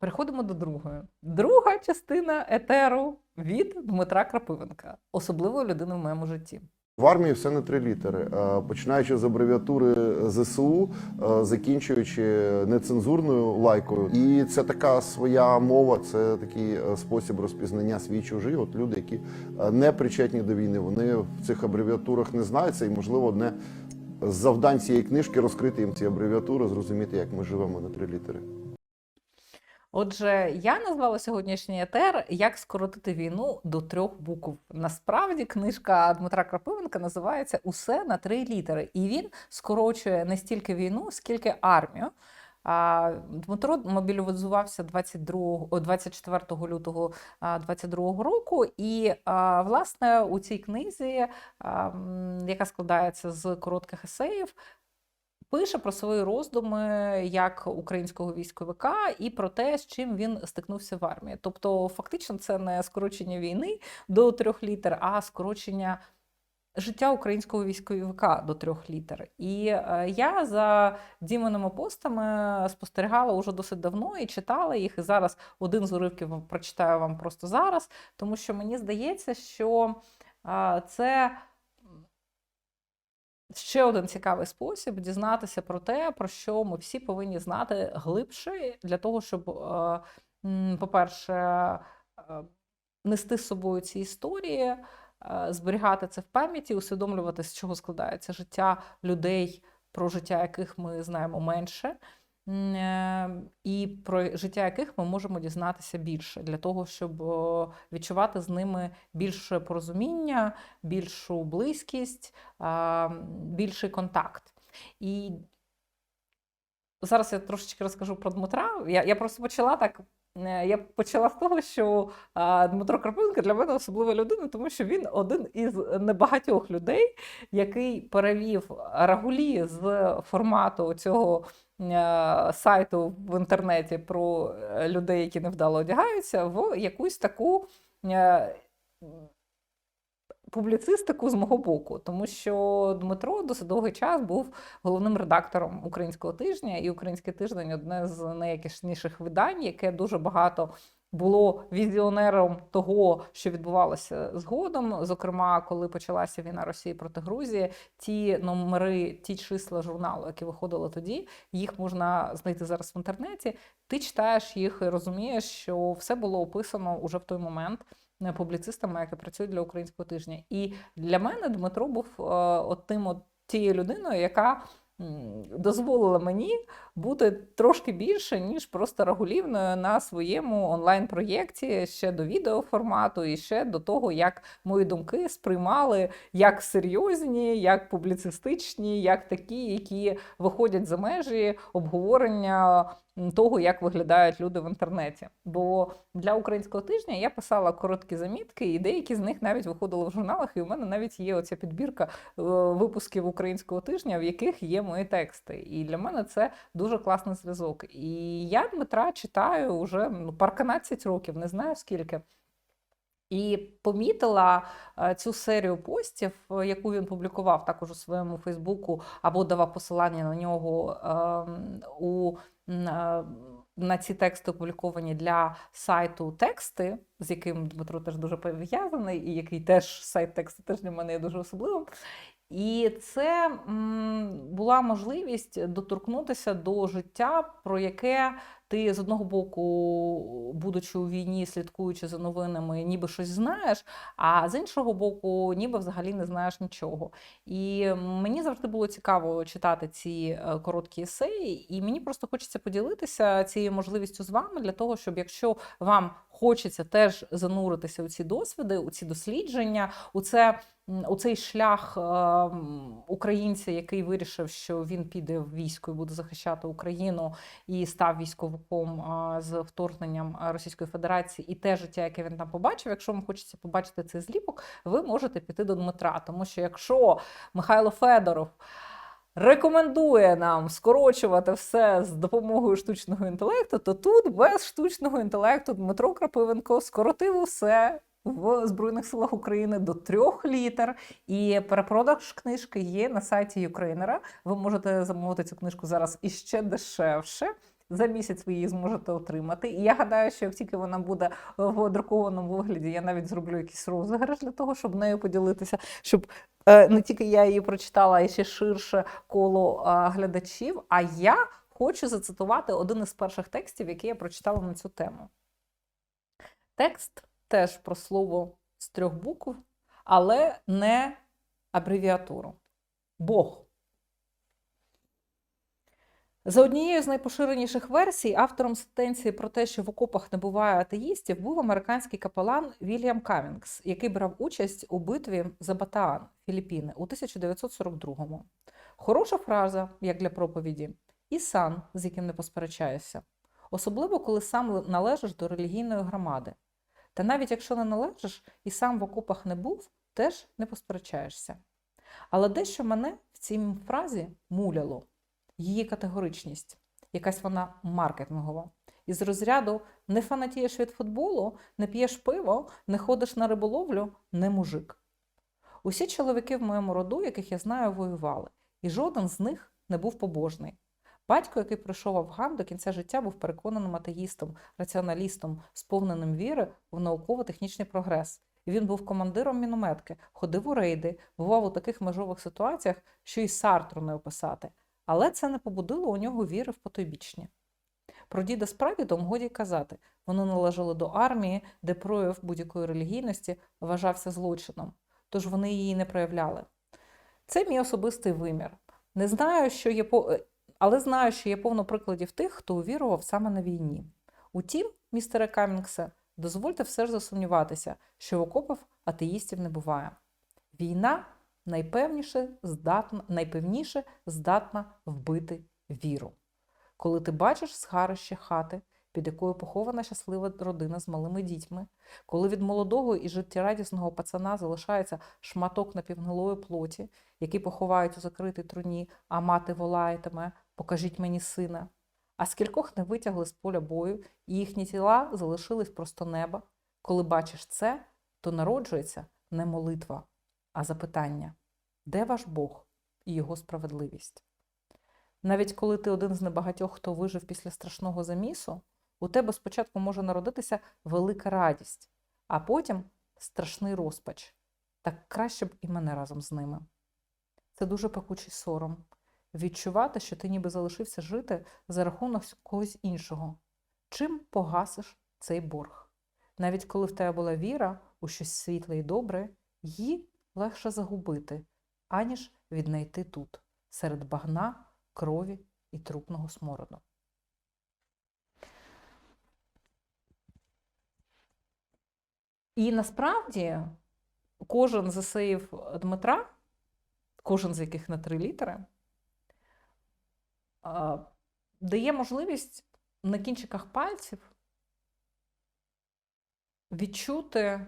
Переходимо до другої. Друга частина етеру від Дмитра Крапивенка, особливої людини в моєму житті. В армії все на три літери, Е, починаючи з абревіатури ЗСУ, е, закінчуючи нецензурною лайкою. І це така своя мова, це такий е, спосіб розпізнання свій чужий. От люди, які не причетні до війни, вони в цих абревіатурах не знаються, і можливо одне з завдань цієї книжки розкрити їм ці абревіатури, зрозуміти, як ми живемо на три літери. Отже, я назвала сьогоднішній етер Як скоротити війну до трьох букв. Насправді книжка Дмитра Крапивенка називається Усе на три літери, і він скорочує не стільки війну, скільки армію. А, Дмитро мобілізувався 22, о, 24 лютого а, 22 року, і власне у цій книзі, яка складається з коротких есеїв, пише про свої роздуми як українського військовика і про те, з чим він стикнувся в армії. Тобто, фактично, це не скорочення війни до трьох літер, а скорочення. Життя українського військовика до трьох літер. І е, я за Дімоними постами спостерігала уже досить давно і читала їх. І зараз один з уривків прочитаю вам просто зараз, тому що мені здається, що е, це ще один цікавий спосіб дізнатися про те, про що ми всі повинні знати глибше, для того, щоб, е, по-перше, е, нести з собою ці історії, е, зберігати це в пам'яті, усвідомлювати, з чого складається життя людей, про життя яких ми знаємо менше. Е, І про життя яких ми можемо дізнатися більше для того, щоб відчувати з ними більше порозуміння, більшу близькість, більший контакт. І зараз я трошечки розкажу про Дмитра. Я, я просто почала так. е, Я почала з того, що Дмитро Карпенко для мене особлива людина, тому що він один із небагатьох людей, який перевів рагулі з формату цього сайту в інтернеті про е, людей, які невдало одягаються, в якусь таку. е, Публіцистику з мого боку, тому що Дмитро досить довгий час був головним редактором українського тижня, і український тиждень одне з найякісніших видань, яке дуже багато було візіонером того, що відбувалося згодом. Зокрема, коли почалася війна Росії проти Грузії, ті номери, ті числа журналу, які виходили тоді, їх можна знайти зараз в інтернеті. Ти читаєш їх і розумієш, що все було описано уже в той момент е, публіцистами, які працюють для українського тижня. І для мене Дмитро був е, от тим от тією людиною, яка дозволила мені бути трошки більше, ніж просто регулівною на своєму онлайн-проєкті ще до відеоформату і ще до того, як мої думки сприймали як серйозні, як публіцистичні, як такі, які виходять за межі обговорення того, як виглядають люди в інтернеті. Бо для українського тижня я писала короткі замітки, і деякі з них навіть виходили в журналах. І у мене навіть є оця підбірка е, випусків українського тижня, в яких є мої тексти. І для мене це дуже класний зв'язок. І я Дмитра читаю вже ну, парканадцять років, не знаю скільки. І помітила е, цю серію постів, е, яку він публікував також у своєму Фейсбуку, або давав посилання на нього ем, у е, на ці тексти опубліковані для сайту тексти, з яким Дмитро теж дуже пов'язаний, і який теж сайт тексти теж для мене є дуже особливим. І це була можливість доторкнутися до життя, про яке ти з одного боку, будучи у війні, слідкуючи за новинами, ніби щось знаєш, а з іншого боку, ніби взагалі не знаєш нічого. І мені завжди було цікаво читати ці е, короткі есеї, і мені просто хочеться поділитися цією можливістю з вами для того, щоб якщо вам хочеться теж зануритися у ці досвіди, у ці дослідження, у це. У цей шлях е, українця, який вирішив, що він піде в військо і буде захищати Україну, і став військовиком з вторгненням Російської Федерації, і те життя, яке він там побачив. Якщо вам хочеться побачити цей зліпок, ви можете піти до Дмитра. Тому що якщо Михайло Федоров рекомендує нам скорочувати все з допомогою штучного інтелекту, то тут без штучного інтелекту Дмитро Крапивенко скоротив усе. В Збройних силах України до трьох літер, і перепродаж книжки є на сайті Юкрейнера. Ви можете замовити цю книжку зараз іще дешевше. За місяць ви її зможете отримати. І я гадаю, що як тільки вона буде в друкованому вигляді, я навіть зроблю якийсь розіграш для того, щоб нею поділитися, щоб е, не тільки я її прочитала, а ще ширше коло е, глядачів. А я хочу зацитувати один із перших текстів, який я прочитала на цю тему. Текст теж про слово з трьох букв, але не абревіатуру. Бог. За однією з найпоширеніших версій, автором сентенції про те, що в окопах не буває атеїстів, був американський капелан Вільям Камінгс, який брав участь у битві за Батаан, Філіппіни, у 1942-му. Хороша фраза, як для проповіді, і сан, з яким не посперечаєшся. Особливо, коли сам належиш до релігійної громади. Та навіть якщо не належиш і сам в окопах не був, теж не посперечаєшся. Але дещо мене в цій фразі муляло її категоричність, якась вона маркетингова. Із розряду не фанатієш від футболу, не п'єш пиво, не ходиш на риболовлю, не мужик. Усі чоловіки в моєму роду, яких я знаю, воювали, і жоден з них не був побожний. Батько, який пройшов Афган, до кінця життя був переконаним атеїстом, раціоналістом, сповненим віри в науково-технічний прогрес. І він був командиром мінометки, ходив у рейди, бував у таких межових ситуаціях, що й Сартру не описати. Але це не побудило у нього віри в потойбічні. Про діда з прадідом годі казати. Вони належали до армії, де прояв будь-якої релігійності вважався злочином, тож вони її не проявляли. Це мій особистий вимір. Не знаю, що є по... але знаю, що є повно прикладів тих, хто увірував саме на війні. Утім, містере Камінгсе, дозвольте все ж засумніватися, що в окопах атеїстів не буває. Війна найпевніше здатна, найпевніше здатна вбити віру. Коли ти бачиш згарище хати, під якою похована щаслива родина з малими дітьми, коли від молодого і життєрадісного пацана залишається шматок напівгнилої плоті, який поховають у закритій труні, а мати волаєтиме покажіть мені сина. А скількох не витягли з поля бою, і їхні тіла залишились просто неба. Коли бачиш це, то народжується не молитва, а запитання: де ваш Бог і його справедливість? Навіть коли ти один з небагатьох, хто вижив після страшного замісу, у тебе спочатку може народитися велика радість, а потім страшний розпач. Так краще б і мене разом з ними. Це дуже пекучий сором. Відчувати, що ти ніби залишився жити за рахунок когось іншого. Чим погасиш цей борг? Навіть коли в тебе була віра у щось світле і добре, її легше загубити, аніж віднайти тут, серед багна, крові і трупного смороду. І насправді кожен з есеїв Дмитра, кожен з яких на три літери, дає можливість на кінчиках пальців відчути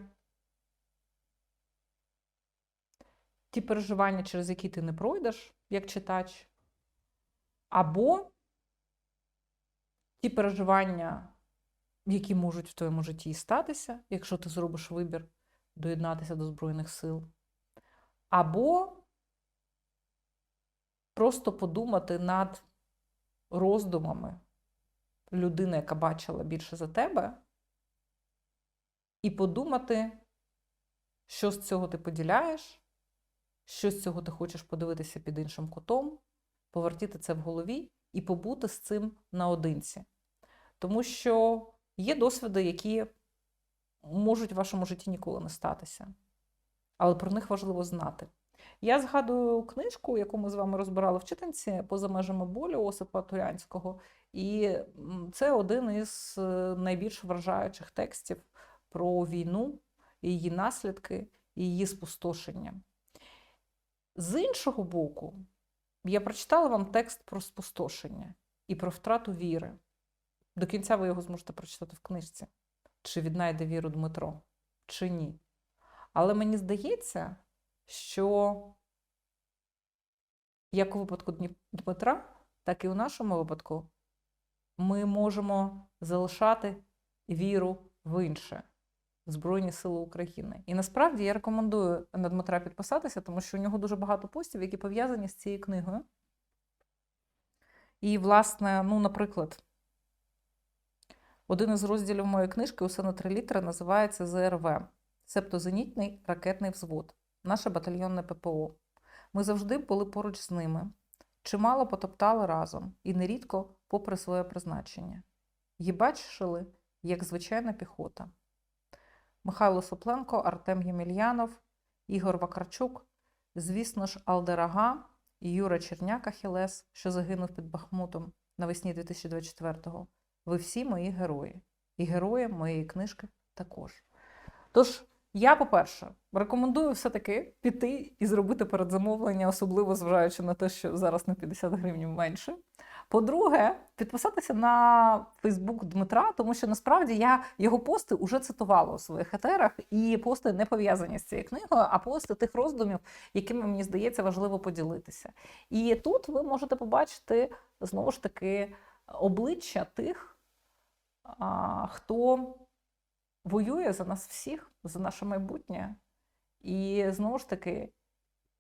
ті переживання, через які ти не пройдеш, як читач, або ті переживання, які можуть в твоєму житті статися, якщо ти зробиш вибір доєднатися до Збройних сил, або просто подумати над роздумами людини, яка бачила більше за тебе, і подумати, що з цього ти поділяєш, що з цього ти хочеш подивитися під іншим кутом, повертіти це в голові і побути з цим наодинці. Тому що є досвіди, які можуть в вашому житті ніколи не статися, але про них важливо знати. Я згадую книжку, яку ми з вами розбирали в читанці поза межами болю Осипа Турянського, і це один із е, найбільш вражаючих текстів про війну, її наслідки і її спустошення. З іншого боку, я прочитала вам текст про спустошення і про втрату віри. До кінця ви його зможете прочитати в книжці. Чи віднайде віру Дмитро, чи ні. Але мені здається, що як у випадку Дмитра, так і у нашому випадку ми можемо залишати віру в інше, в Збройні Сили України. І насправді я рекомендую на Дмитра підписатися, тому що у нього дуже багато постів, які пов'язані з цією книгою. І, власне, ну, наприклад, Один із розділів моєї книжки усе на три літери називається ЗРВ Септозенітний ракетний взвод, наше батальйонне ППО. Ми завжди були поруч з ними, чимало потоптали разом і нерідко попри своє призначення. Її бачили, як звичайна піхота. Михайло Сопленко, Артем Ємельянов, Ігор Вакарчук, звісно ж, Алдерага і Юра Черняк Ахілес, що загинув під Бахмутом навесні 2024-го. Ви всі мої герої. І герої моєї книжки також. Тож, я, по-перше, рекомендую все-таки піти і зробити передзамовлення, особливо зважаючи на те, що зараз на 50 гривень менше. По-друге, підписатися на Фейсбук Дмитра, тому що насправді я його пости вже цитувала у своїх етерах, і пости не пов'язані з цією книгою, а пости тих роздумів, якими мені здається важливо поділитися. І тут ви можете побачити знову ж таки обличчя тих, хто воює за нас всіх, за наше майбутнє, і знову ж таки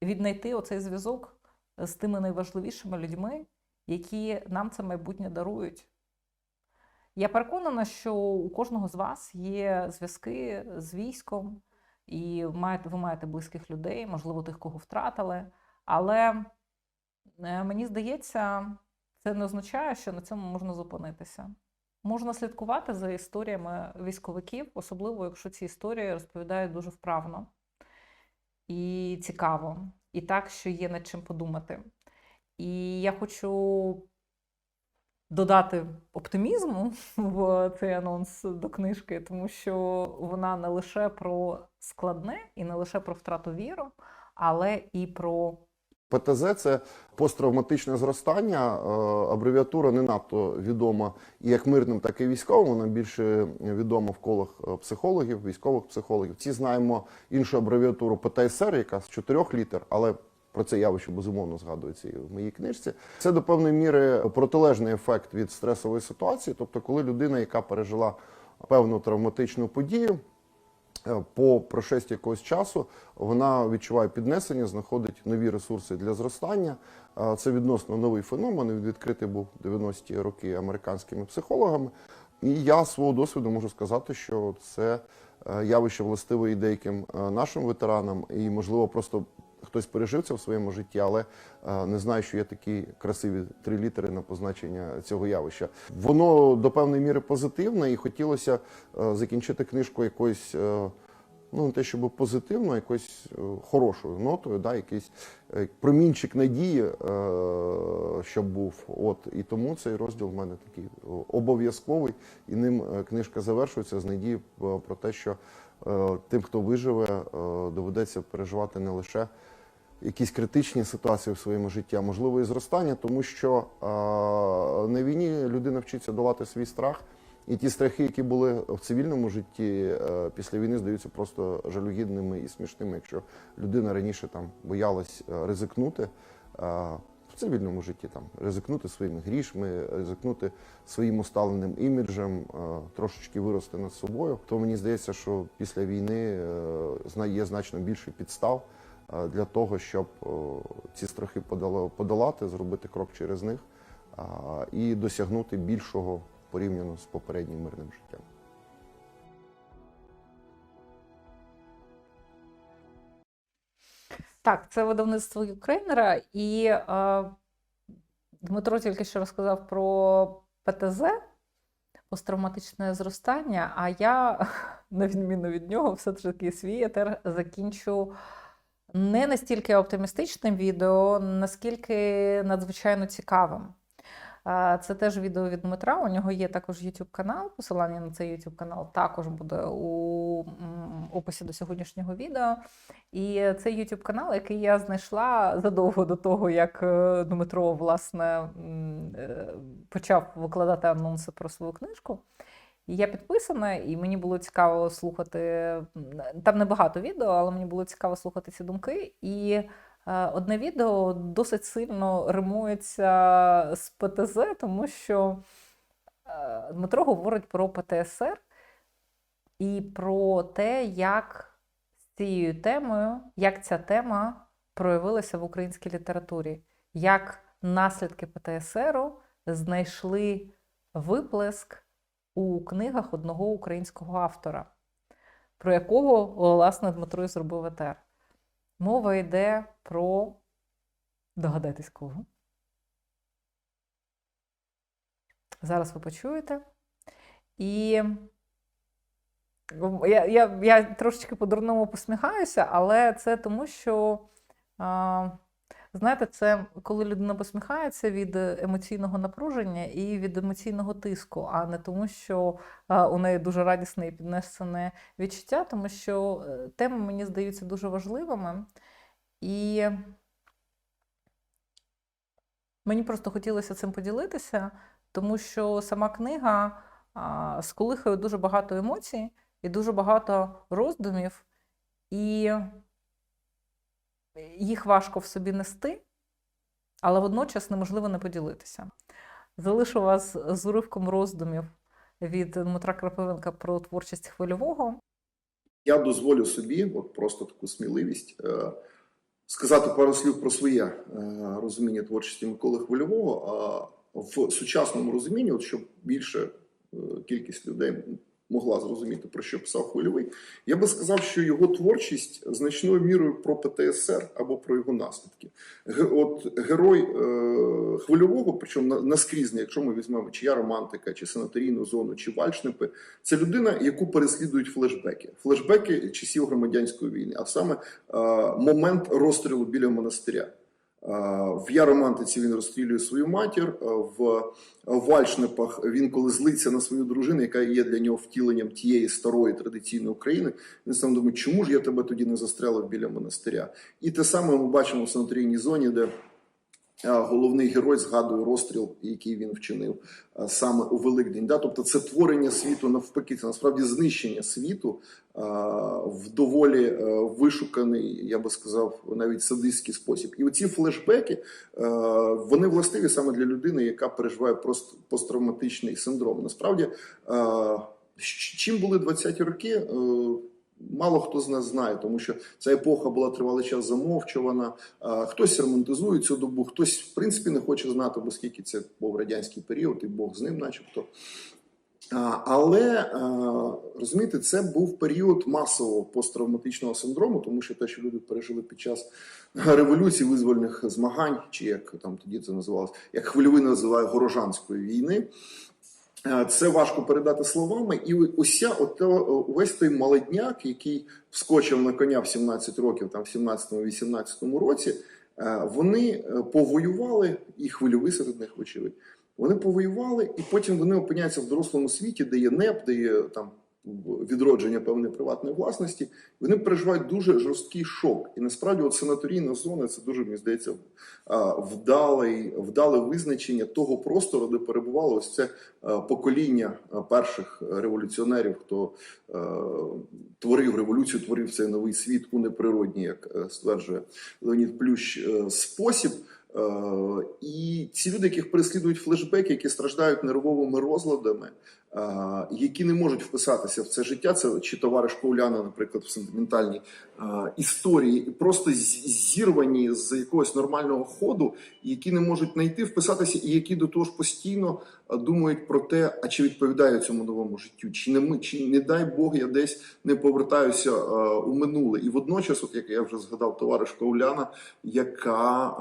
віднайти оцей зв'язок з тими найважливішими людьми, які нам це майбутнє дарують. Я переконана, що у кожного з вас є зв'язки з військом, і ви маєте близьких людей, можливо, тих, кого втратили. Але е, мені здається, це не означає, що на цьому можна зупинитися. Можна слідкувати за історіями військовиків, особливо якщо ці історії розповідають дуже вправно і цікаво, і так, що є над чим подумати. І я хочу додати оптимізму в цей анонс до книжки, тому що вона не лише про складне і не лише про втрату віру, але і про ПТЗ це посттравматичне зростання. Е, Абревіатура не надто відома і як мирним, так і військовим. Вона більше відома в колах е, психологів, військових психологів. Всі знаємо іншу абревіатуру ПТСР, яка з чотирьох літер, але про це явище безумовно згадується і в моїй книжці. Це до певної міри протилежний ефект від стресової ситуації, тобто, коли людина, яка пережила певну травматичну подію. Е, По прошесті якогось часу вона відчуває піднесення, знаходить нові ресурси для зростання. Е, Це відносно новий феномен. Він відкритий був 90-ті роки американськими психологами. І я свого досвіду можу сказати, що це е, явище властиве і деяким нашим ветеранам, і можливо просто хтось пережив це в своєму житті, але е, не знаю, що є такі красиві три літери на позначення цього явища. Воно до певної міри позитивне, і хотілося е, закінчити книжку якоюсь. е, Ну, не те, щоб позитивно, якоюсь хорошою нотою, да, якийсь промінчик надії, е, щоб був. От і тому цей розділ в мене такий обов'язковий, і ним книжка завершується з надією е, про те, що е, тим, хто виживе, е, доведеться переживати не лише якісь критичні ситуації в своєму житті, а можливо і зростання, тому що е, на війні людина вчиться долати свій страх. І ті страхи, які були в цивільному житті е, після війни, здаються просто жалюгідними і смішними, якщо людина раніше там боялась е, ризикнути. В цивільному житті там ризикнути своїми грішми, ризикнути своїм усталеним іміджем, е, трошечки вирости над собою. То мені здається, що після війни є значно більше підстав для того, щоб ці страхи подолати, зробити крок через них і досягнути більшого порівняно з попереднім мирним життям. Так, це видавництво Юкрейнера, і е, Дмитро тільки що розказав про ПТЗ, посттравматичне зростання, а я, на відміну від нього, все ж таки свій етер закінчу не настільки оптимістичним відео, наскільки надзвичайно цікавим. Це теж відео від Дмитра. У нього є також YouTube канал. Посилання на цей YouTube канал також буде у описі до сьогоднішнього відео. І це YouTube канал, який я знайшла задовго до того, як е, Дмитро власне е, почав викладати анонси про свою книжку. Я підписана, і мені було цікаво слухати. Там небагато відео, але мені було цікаво слухати ці думки. І е, одне відео досить сильно римується з ПТЗ, тому що е, Дмитро говорить про ПТСР і про те, як з цією темою, як ця тема проявилася в українській літературі, як наслідки ПТСРу знайшли виплеск у книгах одного українського автора, про якого, власне, Дмитро і зробив етер. Мова йде про догадайтесь кого. Зараз ви почуєте. І я, я, я трошечки по-дурному посміхаюся, але це тому, що, а, знаєте, це коли людина посміхається від емоційного напруження і від емоційного тиску, а не тому, що у неї дуже радісне і піднесене відчуття, тому що е, теми мені здаються дуже важливими. І мені просто хотілося цим поділитися, тому що сама книга а, сколихує дуже багато емоцій і дуже багато роздумів, і їх важко в собі нести, але водночас неможливо не поділитися. Залишу вас з уривком роздумів від Дмитра Крапивенка про творчість хвильового. Я дозволю собі, от просто таку сміливість, е, сказати пару слів про своє е, розуміння творчості Миколи Хвильового. А в сучасному розумінні, от щоб більше е, кількість людей могла зрозуміти, про що писав Хвильовий, я би сказав, що його творчість значною мірою про ПТСР або про його наслідки. От герой е, хвильового, причому на- наскрізний, якщо ми візьмемо чи я романтика, чи санаторійну зону, чи вальшнипи, це людина, яку переслідують флешбеки. Флешбеки часів громадянської війни, а саме е, момент розстрілу біля монастиря. В я романтиці він розстрілює свою матір. В Вальшнепах він, коли злиться на свою дружину, яка є для нього втіленням тієї старої традиційної України, він сам думає, чому ж я тебе тоді не застрелив біля монастиря? І те саме ми бачимо в санаторійній зоні, де головний герой згадує розстріл, який він вчинив саме у Великдень. Да? Тобто це творення світу навпаки, це насправді знищення світу в доволі е, вишуканий, я би сказав, навіть садистський спосіб. І оці флешбеки е, вони властиві саме для людини, яка переживає посттравматичний синдром. Насправді, е, чим були 20-ті роки? Мало хто з нас знає, тому що ця епоха була тривалий час замовчувана. Хтось романтизує цю добу, хтось в принципі не хоче знати, оскільки це був радянський період, і Бог з ним, начебто. Але розумієте, це був період масового посттравматичного синдрому, тому що те, що люди пережили під час революції визвольних змагань, чи як там тоді це називалось, як хвильовий називає горожанської війни. Е, Це важко передати словами, і уся ото, увесь той молодняк, який вскочив на коня в 17 років, там в 17-18 році, е, вони е, повоювали, і хвильовий серед них, вочевидь. Вони повоювали, і потім вони опиняються в дорослому світі, де є НЕП, де є там відродження певної приватної власності. Вони переживають дуже жорсткий шок. І насправді, от санаторійна зона це дуже мені здається а, вдалий, вдале визначення того простору, де перебувало ось це покоління перших революціонерів, хто творив революцію, творив цей новий світ у неприродній, як е, стверджує Леонід Плющ, е, спосіб. Е, І ці люди, яких переслідують флешбеки, які страждають нервовими розладами, які не можуть вписатися в це життя, це чи товариш Пауляна, наприклад, в сентиментальній історії, просто зірвані з якогось нормального ходу, які не можуть знайти, вписатися, і які до того ж постійно думають про те, а чи відповідає цьому новому життю, чи не ми, чи не дай Бог, я десь не повертаюся у минуле. І водночас, от як я вже згадав, товариш Пауляна, яка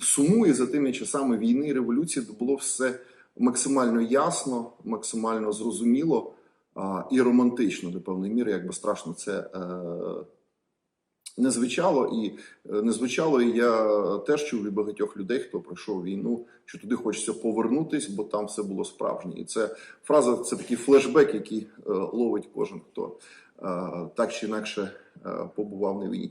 сумує за тими часами війни і революції, де було все максимально ясно, максимально зрозуміло і романтично до певної міри, як би страшно це е, не звучало, і е, не звучало, і я теж чув від багатьох людей, хто пройшов війну, що туди хочеться повернутись, бо там все було справжнє. І це фраза, це такий флешбек, який е, ловить кожен, хто так чи інакше побував на війні.